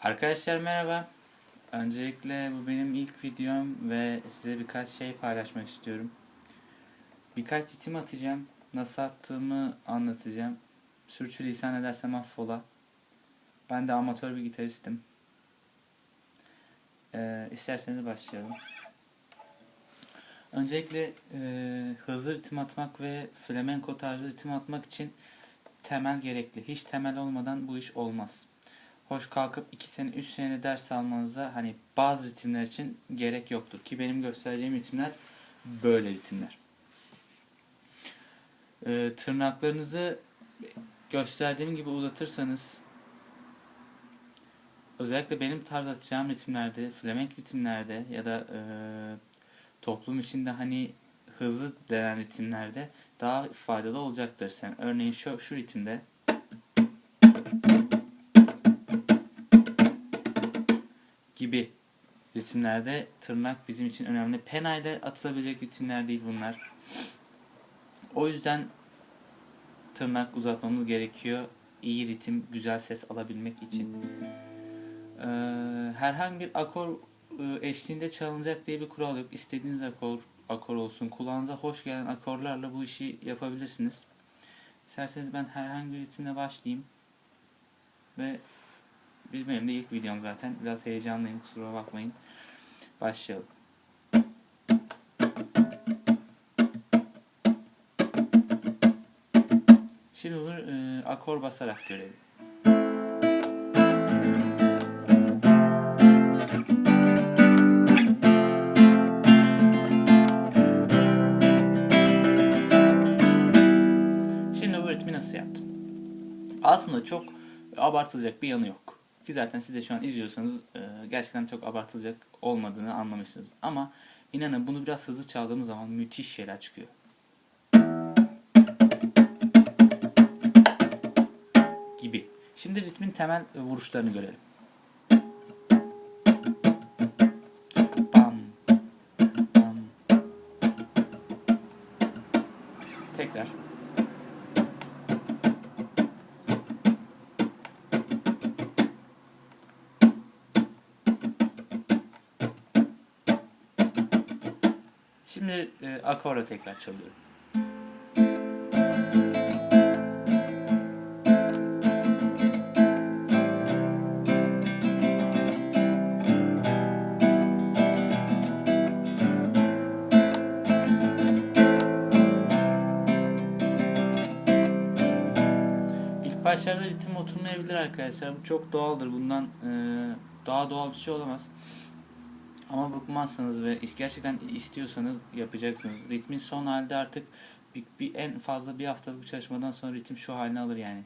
Arkadaşlar merhaba. Öncelikle bu benim ilk videom ve size birkaç şey paylaşmak istiyorum. Birkaç ritim atacağım. Nasıl attığımı anlatacağım. Sürçülisan edersem affola. Ben de amatör bir gitaristim. Ee, isterseniz başlayalım. Öncelikle e, hızlı ritim atmak ve flamenco tarzı ritim atmak için temel gerekli. Hiç temel olmadan bu iş olmaz hoş kalkıp 2 sene 3 sene ders almanıza hani bazı ritimler için gerek yoktur. Ki benim göstereceğim ritimler böyle ritimler. Ee, tırnaklarınızı gösterdiğim gibi uzatırsanız özellikle benim tarz atacağım ritimlerde, flamenk ritimlerde ya da e, toplum içinde hani hızlı denen ritimlerde daha faydalı olacaktır. Sen örneğin şu, şu ritimde gibi ritimlerde tırnak bizim için önemli. Pena ile atılabilecek ritimler değil bunlar. O yüzden tırnak uzatmamız gerekiyor. İyi ritim, güzel ses alabilmek için. Ee, herhangi bir akor e, eşliğinde çalınacak diye bir kural yok. İstediğiniz akor, akor olsun. Kulağınıza hoş gelen akorlarla bu işi yapabilirsiniz. İsterseniz ben herhangi bir ritimle başlayayım. Ve benim de ilk videom zaten. Biraz heyecanlıyım kusura bakmayın. Başlayalım. Şimdi bunu e, akor basarak görelim. Şimdi bu ritmi nasıl yaptım? Aslında çok abartılacak bir yanı yok. Ki zaten siz de şu an izliyorsanız e, gerçekten çok abartılacak olmadığını anlamışsınız. Ama inanın bunu biraz hızlı çaldığımız zaman müthiş şeyler çıkıyor. Gibi. Şimdi ritmin temel vuruşlarını görelim. Tekrar. Şimdi e, akorla tekrar çalıyorum. Başlarda ritim oturmayabilir arkadaşlar. Bu çok doğaldır. Bundan e, daha doğal bir şey olamaz. Ama bıkmazsanız ve gerçekten istiyorsanız yapacaksınız. Ritmin son halde artık bir, bir en fazla bir haftalık bir çalışmadan sonra ritim şu halini alır yani.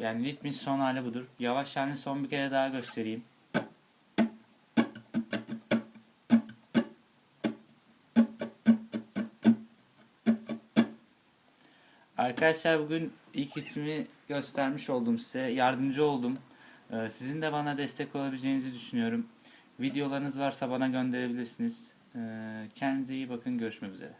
Yani ritmin son hali budur. Yavaş halini son bir kere daha göstereyim. Arkadaşlar bugün ilk ritmi göstermiş oldum size. Yardımcı oldum. Ee, Sizin de bana destek olabileceğinizi düşünüyorum. Videolarınız varsa bana gönderebilirsiniz. Ee, Kendinize iyi bakın. Görüşmek üzere.